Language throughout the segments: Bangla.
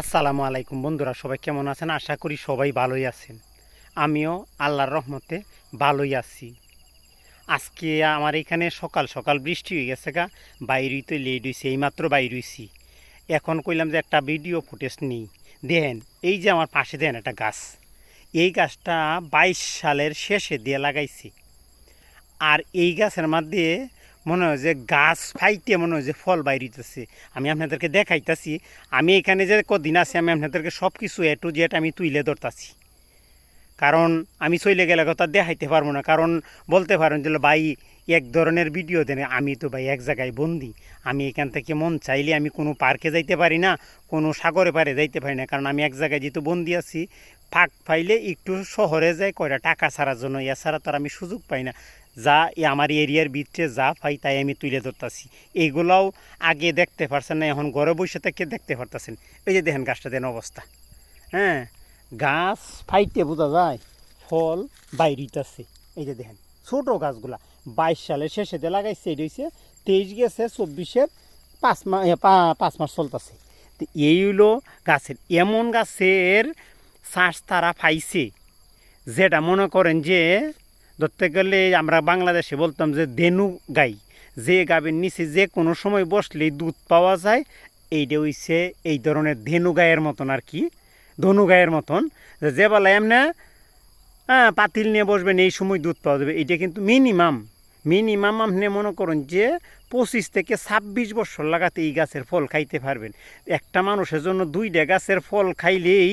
আসসালামু আলাইকুম বন্ধুরা, সবাই কেমন আছেন? আশা করি সবাই ভালোই আছেন। আমিও আল্লাহর রহমতে ভালোই আছি। আজকে আমার এখানে সকাল সকাল বৃষ্টি হয়ে গেছে গা বাইরেই তো লেট হয়েছে এইমাত্র বাইর হয়েছি এখন কইলাম যে একটা ভিডিও ফুটেজ নিই। দেখেন, এই যে আমার পাশে দেন একটা গাছ। এই গাছটা বাইশ সালের শেষে দিয়ে লাগাইছি। আর এই গাছের মধ্যে মনে হয় যে গাছ ফাইতে মনে হয় যে ফল বাইরিতেছে। আমি আপনাদেরকে দেখাইতাছি, আমি এখানে যে কদিন আছি, আমি আপনাদেরকে সব কিছু এ টু জেড আমি তুইলে ধরতাছি। কারণ আমি চলে গেলে কথা দেখাইতে পারব না, কারণ বলতে পারেন যে, ভাই, এক ধরনের ভিডিও দেন, আমি তো ভাই এক জায়গায় বন্দি। আমি এখান থেকে মন চাইলে আমি কোনো পার্কে যাইতে পারি না, কোনো সাগরে পারে যাইতে পারি না, কারণ আমি এক জায়গায় যেহেতু বন্দি আছি, ফাঁক পাইলে একটু শহরে যাই, কয়টা টাকা ছাড়ার জন্য, এছাড়া তার আমি সুযোগ পাই না। যা আমার এরিয়ার ভিতরে যা পাই তাই আমি তুলে ধরতেছি। এইগুলাও আগে দেখতে পারছেন না, এখন ঘরে বসে থেকে দেখতে পারতেছেন। এই যে দেখেন গাছটা দেন অবস্থা। হ্যাঁ গাছ ফাইতে বোঝা যায়, ফল বাইরিতেছে। এই যে দেখেন, ছোট গাছগুলা। বাইশ সালের শেষে দিয়ে লাগাইছে, এটা হচ্ছে তেইশ গেছে, চব্বিশের পাঁচ মাস পাঁচ মাস চলতেছে। তো এই হলো গাছের, এমন গাছের শ্বাস তারা পাইছে, যেটা মনে করেন যে ধরতে গেলে আমরা বাংলাদেশে বলতাম যে ধেনু গাই। যে গাবের নিচে যে কোনো সময় বসলেই দুধ পাওয়া যায়, এইটা হইছে এই ধরনের ধেনু গায়ের মতন আর কি, ধনু গায়ের মতন। যে বলে এমনি হ্যাঁ পাতিল নিয়ে বসবেন, এই সময় দুধ পাওয়া যাবে। এইটা কিন্তু মিনিমাম মিনিমাম আপনি মনে করুন যে পঁচিশ থেকে ছাব্বিশ বছর লাগাতে এই গাছের ফল খাইতে পারবেন। একটা মানুষের জন্য দুইটা গাছের ফল খাইলেই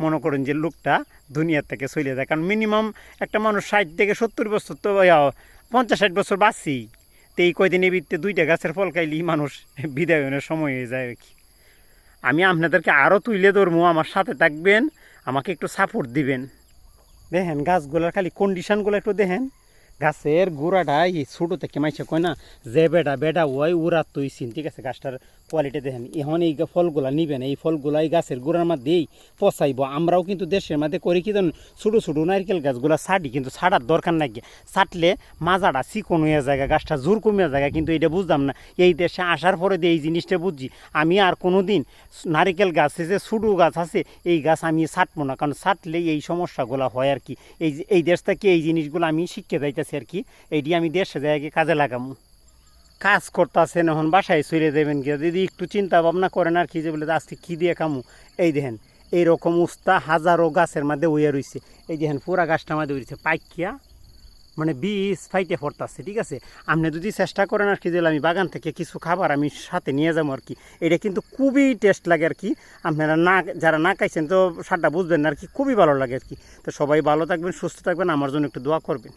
মনে করেন যে লোকটা দুনিয়ার থেকে চলে যায়। কারণ মিনিমাম একটা মানুষ ষাট থেকে সত্তর বছর তো পঞ্চাশ ষাট বছর বাঁচি তো এই কয়দিন এ বৃত্তে দুইটা গাছের ফল খাইলেই মানুষ বিদায়নের সময় হয়ে যায় আর কি। আমি আপনাদেরকে আরও তুলে ধরবো, আমার সাথে থাকবেন, আমাকে একটু সাপোর্ট দিবেন। দেখেন গাছগুলোর খালি কন্ডিশানগুলো একটু দেখেন। গাছের গোড়াটা এই ছোটো থেকে মাইছে কয় না, যে বেটা বেটা ওই উড়া তুইছিন ঠিক আছে? গাছটার কোয়ালিটি দেখেন। এখন এই ফলগুলা নিবেন, এই ফলগুলা এই গাছের গোড়ার মধ্যেই পচাইব। আমরাও কিন্তু দেশের মধ্যে করি কি জানেন, ছোটো ছোটো নারকেল গাছগুলা ছাড়ি কিন্তু ছাড়ার দরকার নাই গিয়ে ছাটলে মাজাটা চিকন হয়ে যায় গাছটা জোর কমিয়ে যায় কিন্তু এটা বুঝতাম না। এই দেশে আসার পরে দিয়ে এই জিনিসটা বুঝছি, আমি আর কোনো দিন নারিকেল গাছ যে ছোটো গাছ আছে, এই গাছ আমি ছাটবো না। কারণ ছাটলে এই সমস্যাগুলো হয় আর কি। এই এই দেশ থেকে এই জিনিসগুলো আমি শিখতে যাইতেছি আর কি। এইটি আমি দেশে যাই কাজে লাগামু। কাজ করতেছেন এখন, বাসায় চলে দেবেন গিয়ে। যদি একটু চিন্তা ভাবনা করেন আর কি যে বলে, আজকে কী দিয়ে খামু? এই দেখেন, এইরকম উস্তা হাজারো গাছের মধ্যে উইয়া রয়েছে এই দেখেন, পুরা গাছটা মধ্যে উঠেছে পাইকিয়া মানে বীজ ফাইটে পড়তেছে, ঠিক আছে? আপনি যদি চেষ্টা করেন আর কি যে আমি বাগান থেকে কিছু খাবার আমি সাথে নিয়ে যাব আর কি। এটা কিন্তু খুবই টেস্ট লাগে আর কি। আপনারা না, যারা না খাইছেন তো স্বাদটা বুঝবেন না আর কি, খুবই ভালো লাগে আর কি। তো সবাই ভালো থাকবেন, সুস্থ থাকবেন, আমার জন্য একটু দোয়া করবেন।